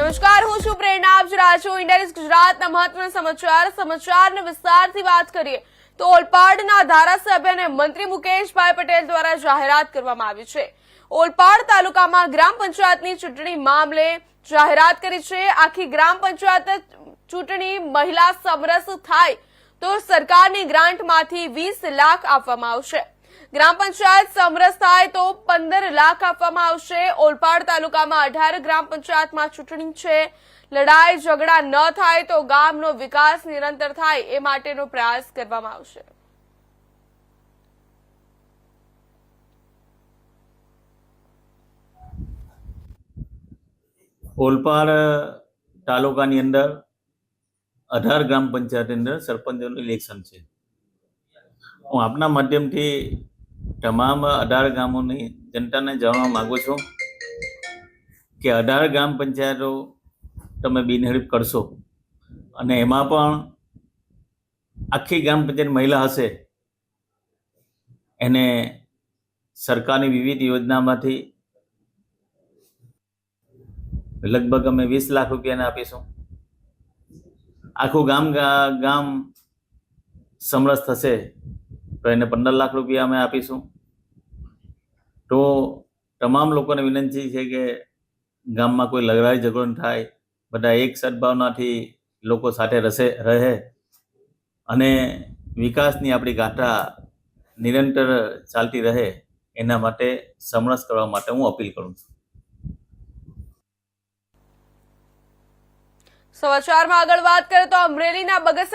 નમસ્કાર, હું છું પ્રેરણા. આપ રહ્યા છો ઇન્ડિયા ગુજરાતના મહત્વના સમાચાર. સમાચારને વિસ્તારથી વાત કરીએ તો ઓલપાડના ધારાસભ્ય અને મંત્રી મુકેશભાઈ પટેલ દ્વારા જાહેરાત કરવામાં આવી છે. ઓલપાડ તાલુકામાં ગ્રામ પંચાયતની ચૂંટણી મામલે જાહેરાત કરી છે. આખી ગ્રામ પંચાયત ચૂંટણી મહિલા સમરસ થાય તો સરકારની ગ્રાન્ટમાંથી વીસ લાખ આપવામાં આવશે. ગ્રામ પંચાયત સમરસ થાય તો પંદર લાખ આપવામાં આવશે. ઓલપાડ તાલુકામાં અઢાર ગ્રામ પંચાયતમાં ચૂંટણી છે. લડાઈ ઝઘડા ન થાય તો ગામનો વિકાસ નિરંતર થાય એ માટેનો પ્રયાસ કરવામાં આવશે. ઓલપાડ તાલુકાની અંદર અઢાર ગ્રામ પંચાયતની અંદર સરપંચોનું ઇલેક્શન છે. હું આપના માધ્યમથી તમામ અઢાર ગામોની જનતાને જાણવા માગું છું કે અઢાર ગ્રામ પંચાયતો તમે બિનહરીફ કરશો અને એમાં પણ આખી ગ્રામ પંચાયત મહિલા હશે. એને સરકારની વિવિધ યોજનામાંથી લગભગ અમે વીસ લાખ રૂપિયાને આપીશું. આખું ગામ ગામ સમરસ થશે. તો એને પંદર લાખ રૂપિયા અમે આપીશું. તો તમામ લોકોને વિનંતી છે કે ગામમાં કોઈ લગડાઈ ઝઘડો થાય, બધા એક સદભાવનાથી લોકો સાથે રસે, રહે અને વિકાસની આપણી ગાથા નિરંતર ચાલતી રહે એના માટે સમરસ કરવા માટે હું અપીલ કરું છું. સમાચારમાં આગળ વાત કરીએ તો અમરેલીના બગસરા